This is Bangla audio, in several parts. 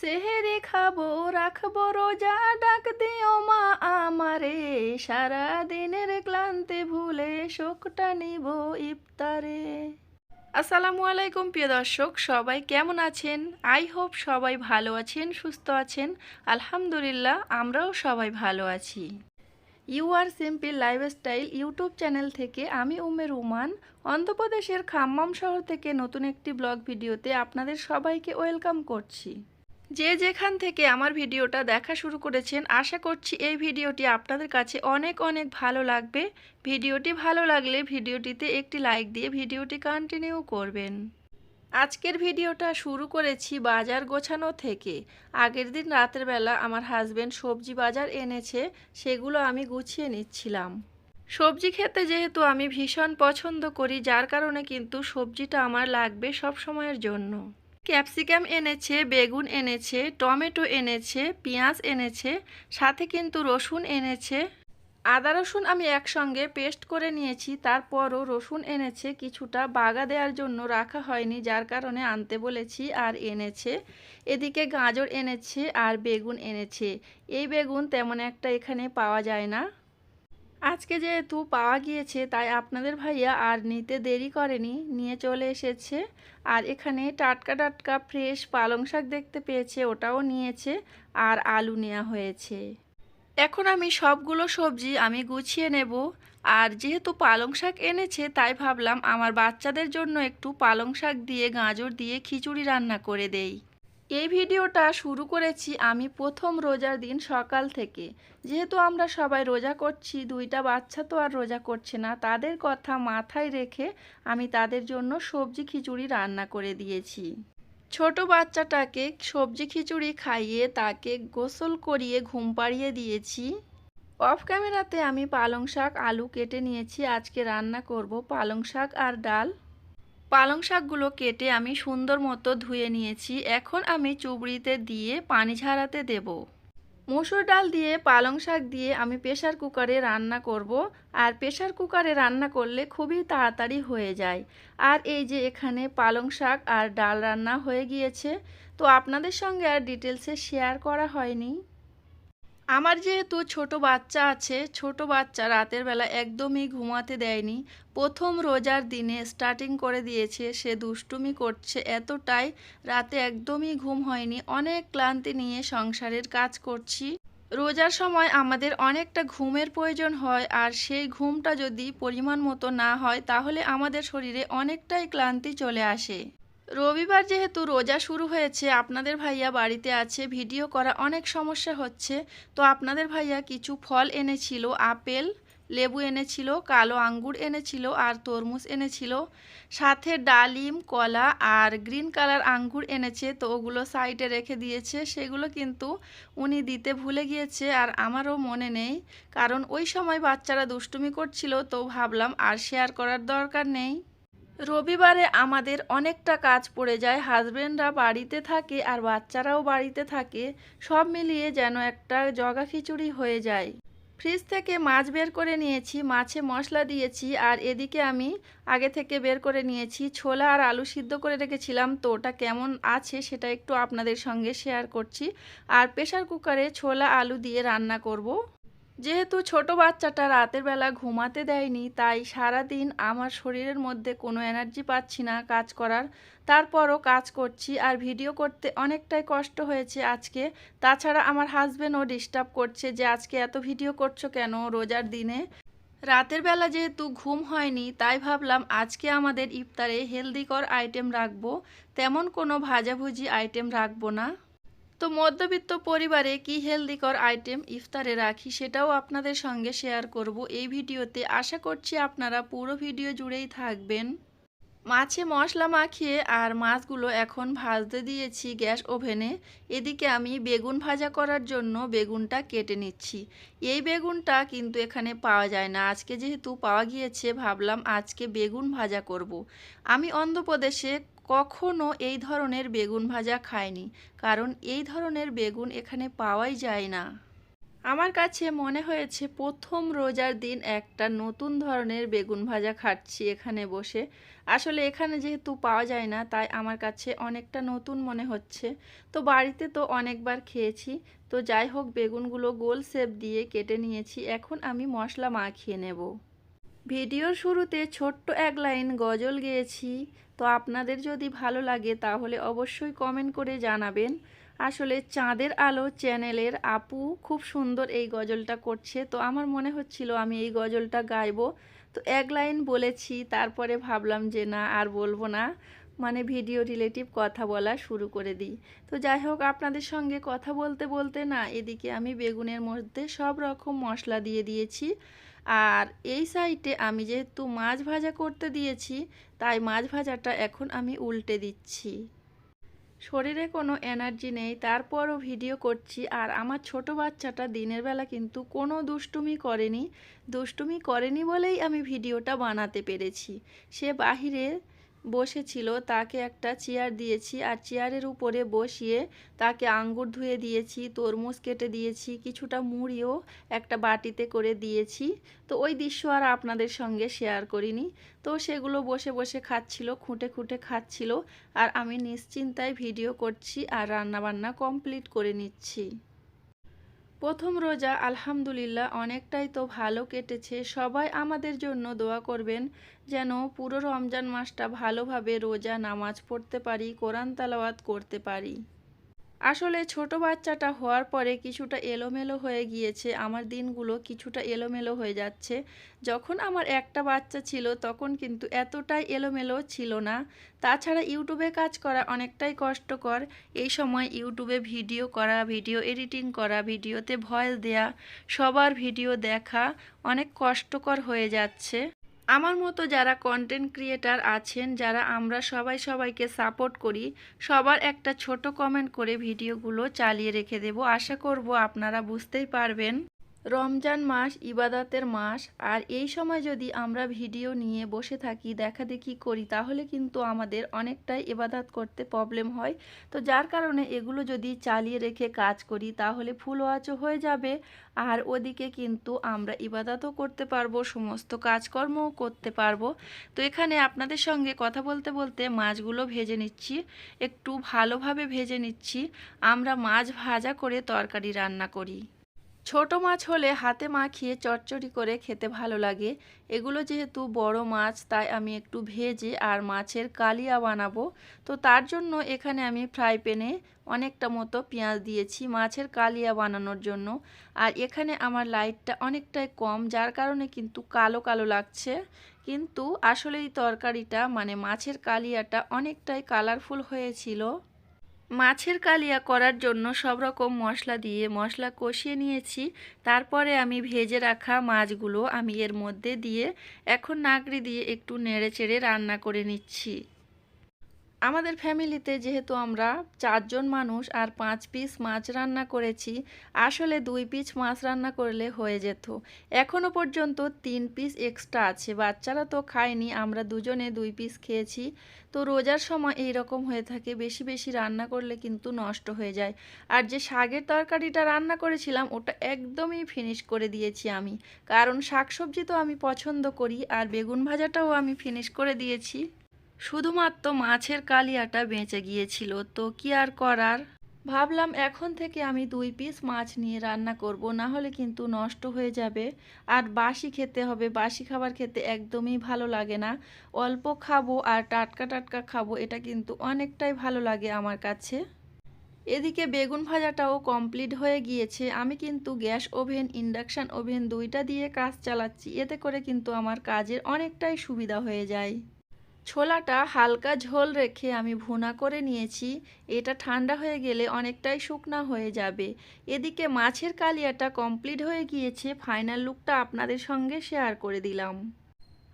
সেহেরে খাব, রাখব, রোজা ডাক দিও মা আমারে। সারা দিনের ক্লান্তি ভুলে শোকটা নিব ইফতারে। আসসালামু আলাইকুম, প্রিয় দর্শক, সবাই কেমন আছেন? আই হোপ সবাই ভালো আছেন, সুস্থ আছেন। আলহামদুলিল্লাহ, আমরাও সবাই ভালো আছি। You are simple lifestyle YouTube channel থেকে আমি উমের উমান অন্ধ্রপ্রদেশের খাম্মাম শহর থেকে নতুন একটি ব্লগ ভিডিওতে আপনাদের সবাইকে ওয়েলকাম করছি। যে যেখান থেকে আমার ভিডিওটা দেখা শুরু করেছেন, আশা করছি এই ভিডিওটি আপনাদের কাছে অনেক অনেক ভালো লাগবে। ভিডিওটি ভালো লাগলে ভিডিওটিতে একটি লাইক দিয়ে ভিডিওটি কন্টিনিউ করবেন। আজকের ভিডিওটা শুরু করেছি বাজার গোছানো থেকে। আগের দিন রাতের বেলা আমার হাজব্যান্ড সবজি বাজার এনেছে, সেগুলো আমি গুছিয়ে নিচ্ছিলাম। সবজি খেতে যেহেতু আমি ভীষণ পছন্দ করি, যার কারণে কিন্তু সবজিটা আমার লাগবে সব সময়ের জন্য। ক্যাপসিকাম এনেছে, বেগুন এনেছে, টমেটো এনেছে, পেঁয়াজ এনেছে, সাথে কিন্তু রসুন এনেছে। আদা, রসুন আমি একসঙ্গে পেস্ট করে নিয়েছি, তারপরও রসুন এনেছে, কিছুটা বাগা দেওয়ার জন্য রাখা হয়নি, যার কারণে আনতে বলেছি আর এনেছে। এদিকে গাজর এনেছে আর বেগুন এনেছে। এই বেগুন তেমন একটা এখানে পাওয়া যায় না। আজকে যেহেতু পাওয়া গিয়েছে, তাই আপনাদের ভাইয়া আর নিতে দেরি করেনি। নিয়ে চলে এসেছে। আর এখানে টাটকা টাটকা ফ্রেশ পালং শাক দেখতে পেয়েছে, ওটাও নিয়েছে আর আলু নেওয়া হয়েছে। এখন আমি সবগুলো সবজি আমি গুছিয়ে নেব। আর যেহেতু পালং শাক এনেছে, তাই ভাবলাম আমার বাচ্চাদের জন্য একটু পালং শাক দিয়ে গাজর দিয়ে খিচুড়ি রান্না করে দেই। এই ভিডিওটা শুরু করেছি আমি প্রথম রোজার দিন সকাল থেকে। যেহেতু আমরা সবাই রোজা করছি, দুইটা বাচ্চা তো আর রোজা করছে না, তাদের কথা মাথায় রেখে আমি তাদের জন্য সবজি খিচুড়ি রান্না করে দিয়েছি। ছোট বাচ্চাটাকে সবজি খিচুড়ি খাইয়ে তাকে গোসল করিয়ে ঘুম পাড়িয়ে দিয়েছি। অফ ক্যামেরাতে আমি পালং শাক, আলু কেটে নিয়েছি, আজকে রান্না করব পালং শাক আর ডাল। পালং শাকগুলো কেটে আমি সুন্দর মতো ধুয়ে নিয়েছি। এখন আমি চুবড়িতে দিয়ে পানি ঝাড়াতে দেব। মসুর ডাল দিয়ে পালং শাক দিয়ে আমি প্রেশার কুকারে রান্না করব। আর প্রেশার কুকারে রান্না করলে খুবই তাড়াতাড়ি হয়ে যায়। আর এই যে এখানে পালং শাক আর ডাল রান্না হয়ে গিয়েছে, তো আপনাদের সঙ্গে আর ডিটেলসে শেয়ার করা হয়নি। আমার যেহেতু ছোট বাচ্চা আছে, ছোট বাচ্চা রাতের বেলা একদমই ঘুমাতে দেয়নি। প্রথম রোজার দিনে স্টার্টিং করে দিয়েছে, সে দুষ্টুমি করছে এতটাই, রাতে একদমই ঘুম হয়নি। অনেক ক্লান্তি নিয়ে সংসারের কাজ করছি। রোজার সময় আমাদের অনেকটা ঘুমের প্রয়োজন হয়, আর সেই ঘুমটা যদি পরিমাণ মতো না হয়, তাহলে আমাদের শরীরে অনেকটাই ক্লান্তি চলে আসে। রবিবার যেহেতু রোজা শুরু হয়েছে, আপনাদের ভাইয়া বাড়িতে আছে, ভিডিও করা অনেক সমস্যা হচ্ছে। তো আপনাদের ভাইয়া কিছু ফল এনেছিল, আপেল, লেবু এনেছিল, কালো আঙ্গুর এনেছিল আর তরমুজ এনেছিল। সাথে ডালিম, কলা আর গ্রিন কালার আঙ্গুর এনেছে, তো ওগুলো সাইডে রেখে দিয়েছে। সেগুলো কিন্তু উনি দিতে ভুলে গিয়েছে আর আমারও মনে নেই, কারণ ওই সময় বাচ্চারা দুষ্টুমি করছিল, তো ভাবলাম আর শেয়ার করার দরকার নেই। রবিবারে আমাদের অনেকটা কাজ পড়ে যায়। হাজবেন্ডরা বাড়িতে থাকে আর বাচ্চারাও বাড়িতে থাকে। সব মিলিয়ে যেন একটা জগা খিচুড়ি হয়ে যায়। ফ্রিজ থেকে মাছ বের করে নিয়েছি, মাছে মশলা দিয়েছি আর এদিকে আমি আগে থেকে বের করে নিয়েছি। ছোলা আর আলু সিদ্ধ করে রেখেছিলাম তো ওটা কেমন আছে সেটা একটু আপনাদের সঙ্গে শেয়ার করছি। আর প্রেশার কুকারে ছোলা, আলু দিয়ে রান্না করব। যেহেতু ছোট বাচ্চাটা রাতের বেলা ঘুমাতে দেয়নি, তাই সারা দিন আমার শরীরের মধ্যে কোনো এনার্জি পাচ্ছি না কাজ করার। তারপরও কাজ করছি আর ভিডিও করতে অনেকটাই কষ্ট হয়েছে আজকে। তাছাড়া আমার হাজবেন্ডও ডিস্টার্ব করছে যে আজকে এত ভিডিও করছ কেন রোজার দিনে? রাতের বেলা যেহেতু ঘুম হয়নি, তাই ভাবলাম আজকে আমাদের ইফতারে হেলদিকর আইটেম রাখব। তেমন কোনো ভাজাভুজি আইটেম রাখব না। তো মধ্যবিত্ত পরিবারে কি হেলদিকর আইটেম ইফতারে রাখি সেটাও আপনাদের সঙ্গে শেয়ার করব এই ভিডিওতে। আশা করছি আপনারা পুরো ভিডিও জুড়েই থাকবেন। মাছে মশলা মাখিয়ে আর মাছগুলো এখন ভাজতে দিয়েছি গ্যাস ওভেনে। এদিকে আমি বেগুন ভাজা করার জন্য বেগুনটা কেটে নিচ্ছি। এই বেগুনটা কিন্তু এখানে পাওয়া যায় না। আজকে যেহেতু পাওয়া গিয়েছে, ভাবলাম আজকে বেগুন ভাজা করব। আমি অন্ধ্রপ্রদেশে কখনো এই ধরনের বেগুন ভাজা খাইনি, কারণ এই ধরনের বেগুন এখানে পাওয়াই যায় না। আমার কাছে মনে হয়েছে প্রথম রোজার দিন একটা নতুন ধরনের বেগুন ভাজা খাচ্ছি এখানে বসে। আসলে এখানে যেহেতু পাওয়া যায় না, তাই আমার কাছে অনেকটা নতুন মনে হচ্ছে। তো বাড়িতে তো অনেকবার খেয়েছি, তো যাই হোক, বেগুনগুলো গোল শেপ দিয়ে কেটে নিয়েছি, এখন আমি মশলা মাখিয়ে নেব। ভিডিওর শুরুতে ছোট্ট এক লাইন গজল গেয়েছি। তো আপনাদের যদি ভালো লাগে তাহলে অবশ্যই কমেন্ট করে জানাবেন। আসলে চাঁদের আলো চ্যানেলের আপু খুব সুন্দর এই গজলটা করছে। তো আমার মনে হচ্ছিল আমি এই গজলটা গাইবো। তো এক লাইন বলেছি, তারপরে ভাবলাম যে না, আর বলব না। মানে ভিডিও রিলেটিভ কথা বলা শুরু করে দিই। তো যাই হোক, আপনাদের সঙ্গে কথা বলতে বলতে না, এদিকে আমি বেগুনের মধ্যে সব রকম মশলা দিয়ে দিয়েছি। আর এই সাইডে আমি যেহেতু মাছ ভাজা করতে দিয়েছি, তাই মাছ ভাজাটা এখন আমি উল্টে দিচ্ছি। শরীরে কোনো এনার্জি নেই, তারপরও ভিডিও করছি। আর আমার ছোট বাচ্চাটা দিনের বেলা কিন্তু কোনো দুষ্টুমি করেনি। দুষ্টুমি করেনি বলেই আমি ভিডিওটা বানাতে পেরেছি। সে বাহিরে বসেছিল, তাকে একটা চেয়ার দিয়েছি আর চেয়ারের উপরে বসিয়ে তাকে আঙ্গুর ধুয়ে দিয়েছি, তরমুজ কেটে দিয়েছি, কিছুটা মুড়িও একটা বাটিতে করে দিয়েছি। তো ওই দৃশ্য আর আপনাদের সঙ্গে শেয়ার করিনি। তো সেগুলো বসে বসে খাচ্ছিল, খুঁটে খুঁটে খাচ্ছিল আর আমি নিশ্চিন্তায় ভিডিও করছি আর রান্নাবান্না কমপ্লিট করে নিচ্ছি। প্রথম রোজা আলহামদুলিল্লাহ অনেকটাই তো ভালো কেটেছে। সবাই আমাদের জন্য দোয়া করবেন যেন পুরো রমজান মাসটা ভালোভাবে রোজা নামাজ পড়তে পারি, কোরআন তালাওয়াত করতে পারি। আসলে ছোট বাচ্চাটা হওয়ার পরে কিছুটা এলোমেলো হয়ে গিয়েছে, আমার দিনগুলো কিছুটা এলোমেলো হয়ে যাচ্ছে। যখন আমার একটা বাচ্চা ছিল তখন কিন্তু এতটাই এলোমেলো ছিল না। তাছাড়া ইউটিউবে কাজ করা অনেকটাই কষ্টকর। এই সময় ইউটিউবে ভিডিও করা, ভিডিও এডিটিং করা, ভিডিওতে ভয়েস দেয়া, সবার ভিডিও দেখা অনেক কষ্টকর হয়ে যাচ্ছে। আমার মতো যারা কন্টেন্ট ক্রিয়েটার আছেন, যারা আমরা সবাই সবাইকে সাপোর্ট করি, সবার একটা ছোট কমেন্ট করে ভিডিওগুলো চালিয়ে রেখে দেব। আশা করব আপনারা বুঝতেই পারবেন। রমজান মাস, ইবাদাতের মাস, আর এই সময় যদি আমরা ভিডিও নিয়ে বসে থাকি, দেখা দেখি করি, তাহলে কিন্তু আমাদের অনেকটাই ইবাদাত করতে প্রবলেম হয়। তো যার কারণে এগুলো যদি চালিয়ে রেখে কাজ করি, তাহলে ফুল ওয়াচও হয়ে যাবে। আর ওদিকে কিন্তু আমরা ইবাদাতও করতে পারব, সমস্ত কাজকর্মও করতে পারব। তো এখানে আপনাদের সঙ্গে কথা বলতে বলতে মাছগুলো ভেজে নিচ্ছি। একটু ভালোভাবে ভেজে নিচ্ছি। আমরা মাছ ভাজা করে তরকারি রান্না করি। ছোট মাছ হলে হাতে মাখিয়ে চটচড়ি করে খেতে ভালো লাগে। এগুলো যেহেতু বড় মাছ, তাই আমি একটু ভেজে আর মাছের কালিয়া বানাবো। তো তার জন্য এখানে আমি ফ্রাই প্যানে অনেকটা মতো পেঁয়াজ দিয়েছি মাছের কালিয়া বানানোর জন্য। আর এখানে আমার লাইটটা অনেকটাই কম, যার কারণে কিন্তু কালো কালো লাগছে। কিন্তু আসলে এই তরকারিটা মানে মাছের কালিয়াটা অনেকটাই কালারফুল হয়েছিল। মাছের কালিয়া করার জন্য সব রকম মশলা দিয়ে মশলা কষিয়ে নিয়েছি। তারপরে আমি ভেজে রাখা মাছগুলো আমি এর মধ্যে দিয়ে এখন নাগড়ি দিয়ে একটু নেড়ে চেড়ে রান্না করে নিচ্ছি। আমাদের ফ্যামিলিতে যেহেতু আমরা চারজন মানুষ আর পাঁচ পিস মাছ রান্না করেছি, আসলে দুই পিস মাছ রান্না করলে হয়ে যেত। এখনও পর্যন্ত তিন পিস এক্সট্রা আছে, বাচ্চারা তো খায়নি, আমরা দুজনে দুই পিস খেয়েছি। তো রোজার সময় এই রকম হয়ে থাকে, বেশি বেশি রান্না করলে কিন্তু নষ্ট হয়ে যায়। আর যে শাকের তরকারিটা রান্না করেছিলাম, ওটা একদমই ফিনিশ করে দিয়েছি আমি। কারণ শাকসবজি তো আমি পছন্দ করি, আর বেগুন ভাজাটাও আমি ফিনিশ করে দিয়েছি। শুধুমাত্র মাছের কালিয়াটা বেঁচে গিয়েছিল, তো কি আর করার? ভাবলাম এখন থেকে আমি দুই পিস মাছ নিয়ে রান্না করব, না হলে কিন্তু নষ্ট হয়ে যাবে। আর বাসি খেতে হবে, বাসি খাবার খেতে একদমই ভালো লাগে না। অল্প খাব আর টাটকা টাটকা খাব, এটা কিন্তু অনেকটাই ভালো লাগে আমার কাছে। এদিকে বেগুন ভাজাটাও কমপ্লিট হয়ে গিয়েছে। আমি কিন্তু গ্যাস ওভেন, ইন্ডাকশান ওভেন দুইটা দিয়ে কাজ চালাচ্ছি, এতে করে কিন্তু আমার কাজের অনেকটাই সুবিধা হয়ে যায়। ছোলাটা হালকা ঝোল রেখে আমি ভুনা করে নিয়েছি। এটা ঠান্ডা হয়ে গেলে অনেকটাই শুকনা হয়ে যাবে। এদিকে মাছের কালিয়াটা কমপ্লিট হয়ে গিয়েছে। ফাইনাল লুকটা আপনাদের সঙ্গে শেয়ার করে দিলাম।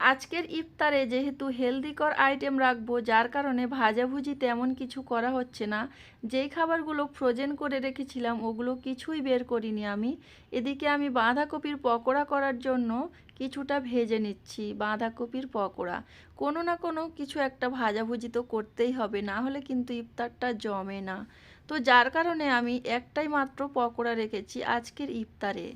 আজকের ইফতারে যেহেতু হেলদিকর আইটেম রাখব, যার কারণে ভাজাভুজি তেমন কিছু করা হচ্ছে না। যেই খাবারগুলো ফ্রোজেন করে রেখেছিলাম, ওগুলো কিছুই বের করিনি আমি। এদিকে আমি বাঁধাকপির পকোড়া করার জন্য কিছুটা ভেজে নিচ্ছি, বাঁধাকপির পকোড়া। কোনো না কোনো কিছু একটা ভাজাভুজি তো করতেই হবে, না হলে কিন্তু ইফতারটা জমে না। তো যার কারণে আমি একটাই মাত্র পকোড়া রেখেছি আজকের ইফতারে।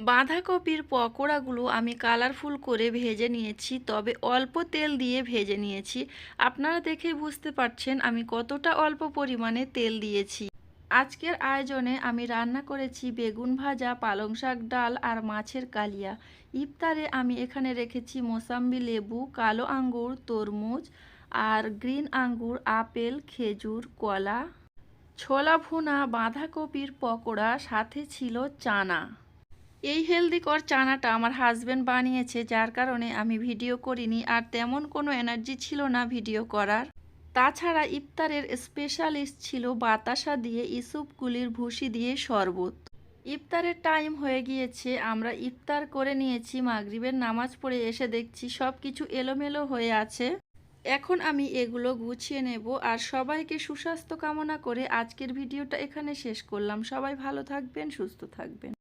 বাঁধাকপির পকোড়াগুলো আমি কালারফুল করে ভেজে নিয়েছি, তবে অল্প তেল দিয়ে ভেজে নিয়েছি। আপনারা দেখে বুঝতে পারছেন আমি কতটা অল্প পরিমাণে তেল দিয়েছি। আজকের আয়োজনে আমি রান্না করেছি বেগুন ভাজা, পালং শাক ডাল আর মাছের কালিয়া। ইফতারে আমি এখানে রেখেছি মোসাম্বি লেবু, কালো আঙ্গুর, তরমুজ আর গ্রিন আঙ্গুর, আপেল, খেজুর, কলা। ছোলা ভুনা, বাঁধাকপির পকোড়া, সাথে ছিল চানা। এই হেলদিকর চানাটা আমার হাজব্যান্ড বানিয়েছে, যার কারণে আমি ভিডিও করিনি আর তেমন কোনো এনার্জি ছিল না ভিডিও করার। তাছাড়া ইফতারের স্পেশালিস্ট ছিল বাতাসা দিয়ে ইসুপগুলির ভুসি দিয়ে শরবত। ইফতারের টাইম হয়ে গিয়েছে, আমরা ইফতার করে নিয়েছি, মাগরিবের নামাজ পড়ে এসে দেখছি সব কিছু এলোমেলো হয়ে আছে। এখন আমি এগুলো গুছিয়ে নেব আর সবাইকে সুস্বাস্থ্য কামনা করে আজকের ভিডিওটা এখানে শেষ করলাম। সবাই ভালো থাকবেন, সুস্থ থাকবেন।